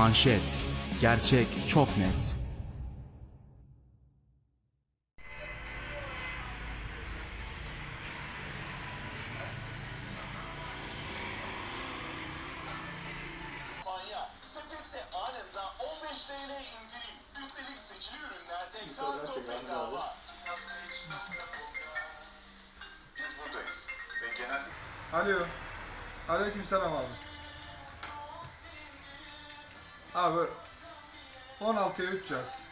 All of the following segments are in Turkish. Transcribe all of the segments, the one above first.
Manşet. Gerçek çok net. Kampanya. Sepette anında 15 Abi 16'ya 3 yaz.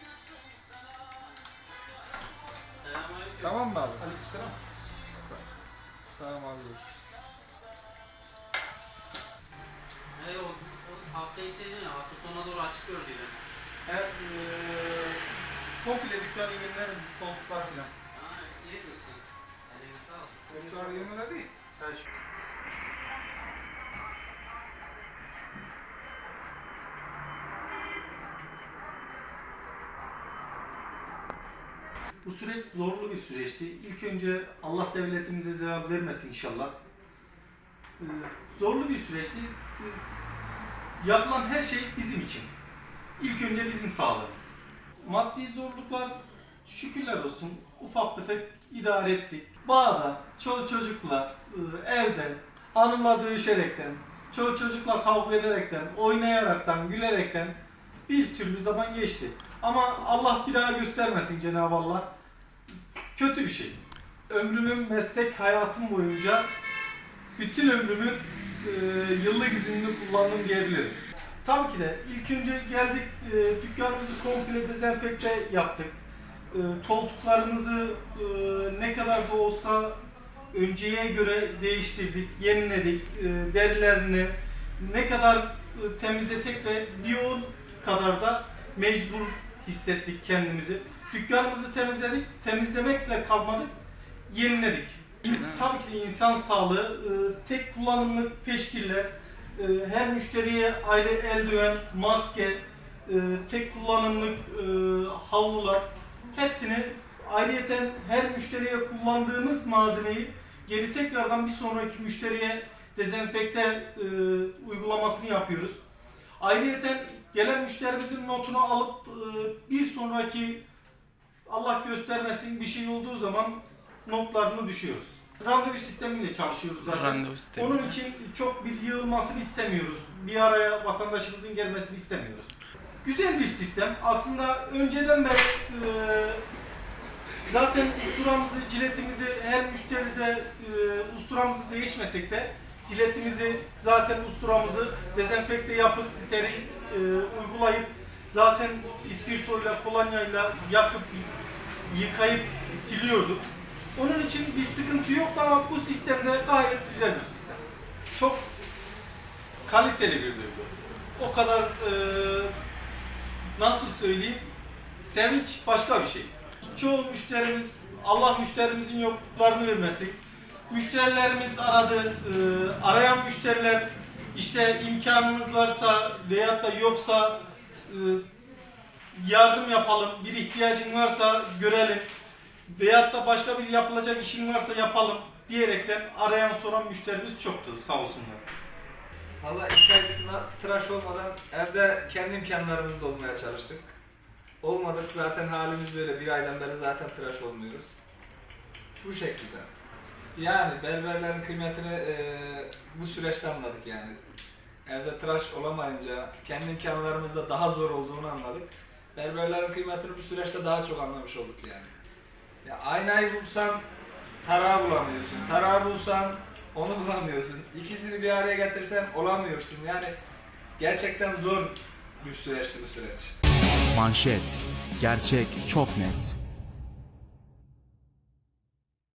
Tamam mı abi? Aleykümselam. Tamam abi. Ne o, o hafta içi değil mi? Hafta sonuna doğru açık gördüydüm. Her eee komple dükkan ürünler, koltuklar filan. Ha, iyi etmişsin. Eline sağlık. Sonra yemin değil. Bu süreç zorlu bir süreçti. İlk önce Allah devletimize zeval vermesin inşallah. Eee, zorlu bir süreçti. Yapılan her şey bizim için. İlk önce bizim sağlığımız. Maddi zorluklar şükürler olsun ufak tefek idare ettik. Bağda, çoluk çocukla, eee, evde, hanımla dövüşerekten, çoluk çocukla kavga ederekten, oynayaraktan, gülerekten bir türlü zaman geçti. Ama Allah bir daha göstermesin Cenab-ı Allah. Kötü bir şey. Ömrümün meslek hayatım boyunca bütün ömrümün e, yıllık iznini kullandım diyebilirim. Tabii ki de ilk önce geldik e, dükkanımızı komple dezenfekte yaptık. E, koltuklarımızı e, ne kadar da olsa önceye göre değiştirdik, yeniledik. E, derilerini ne kadar e, temizlesek de bir o kadar da mecbur hissettik kendimizi. Dükkanımızı temizledik, temizlemekle kalmadık, yeniledik. Tabii ki insan sağlığı, e, tek kullanımlık peşkiller, e, her müşteriye ayrı eldiven, maske, e, tek kullanımlık havlular, hepsini ayrıyeten her müşteriye kullandığımız malzemeyi geri tekrardan bir sonraki müşteriye dezenfekte uygulamasını yapıyoruz. Ayrıyeten gelen müşterimizin notunu alıp e, bir sonraki Allah göstermesin bir şey olduğu zaman notlarını düşüyoruz. Randevu sistemiyle çalışıyoruz zaten. Randevu sistemi. Onun için çok bir yığılmasını istemiyoruz. Bir araya vatandaşımızın gelmesini istemiyoruz. Güzel bir sistem. Aslında önceden beri e, zaten usturamızı, ciletimizi her müşteride e, usturamızı değişmesek de ciletimizi zaten usturamızı dezenfekte yapıp steril e, uygulayıp zaten ispirtoyla, kolonyayla yakıp yıkayıp siliyorduk. Onun için bir sıkıntı yok ama bu sistemde gayet güzel bir sistem. Çok kaliteli bir duygu. O kadar e, nasıl söyleyeyim sevinç başka bir şey. Çoğu müşterimiz Allah müşterimizin yokluklarını vermesin. Müşterilerimiz aradı. e, arayan müşteriler işte imkanınız varsa veyahut da yoksa e, yardım yapalım. Bir ihtiyacın varsa görelim. Veyahut da başka bir yapılacak işin varsa yapalım diyerekten arayan soran müşterimiz çoktu sağ olsunlar. Valla ilk tıraş olmadan evde kendi imkanlarımızla olmaya çalıştık. Olmadık zaten halimiz böyle bir aydan beri zaten tıraş olmuyoruz. Bu şekilde. Yani berberlerin kıymetini eee, bu süreçte anladık yani. Evde tıraş olamayınca kendi imkanlarımızda daha zor olduğunu anladık. Berberlerin kıymetini bu süreçte daha çok anlamış olduk yani. Ya aynayı bulsan tarağı bulamıyorsun. Tarağı bulsan onu bulamıyorsun. İkisini bir araya getirsen olamıyorsun. Yani gerçekten zor bir süreçti bu süreç. Manşet. Gerçek çok net.